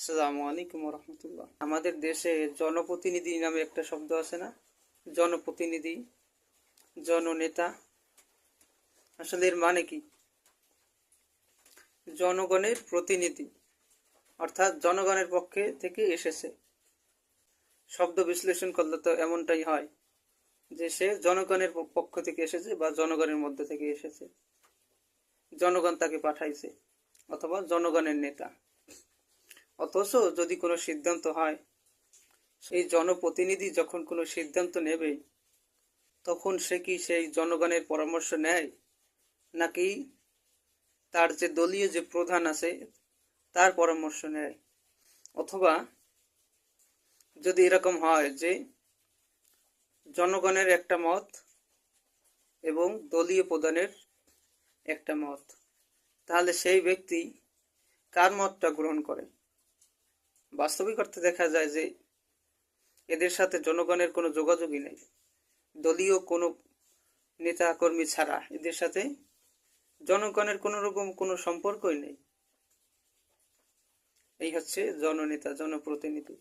আলাইকুম রহমতুল্লাহ আমাদের দেশে জনপ্রতিনিধি নামে একটা শব্দ আছে না? জনপ্রতিনিধি, জননেতা। আসলে এর মানে কি? জনগণের প্রতিনিধি, অর্থাৎ জনগণের পক্ষে থেকে এসেছে। শব্দ বিশ্লেষণ করলে তো এমনটাই হয় যে সে জনগণের পক্ষ থেকে এসেছে বা জনগণের মধ্যে থেকে এসেছে। জনগণ তাকে পাঠাইছে অথবা জনগণের নেতা। অথচ যদি কোনো সিদ্ধান্ত হয়, সেই জনপ্রতিনিধি যখন কোনো সিদ্ধান্ত নেবে, তখন সে কি সেই জনগণের পরামর্শ নেয়? নাকি তার যে দলীয় যে প্রধান আছে, তার পরামর্শ নেয়? অথবা যদি এরকম হয় যে জনগণের একটা মত এবং দলীয় প্রধানের একটা মত, তাহলে সেই ব্যক্তি কার মতটা গ্রহণ করে? বাস্তবিক অর্থে দেখা যায় যে এদের সাথে জনগণের কোনো যোগাযোগই নেই। দলীয় কোনো নেতা কর্মী ছাড়া এদের সাথে জনগণের কোনো রকম কোনো সম্পর্কই নেই। এই হচ্ছে জননেতা, জনপ্রতিনিধি।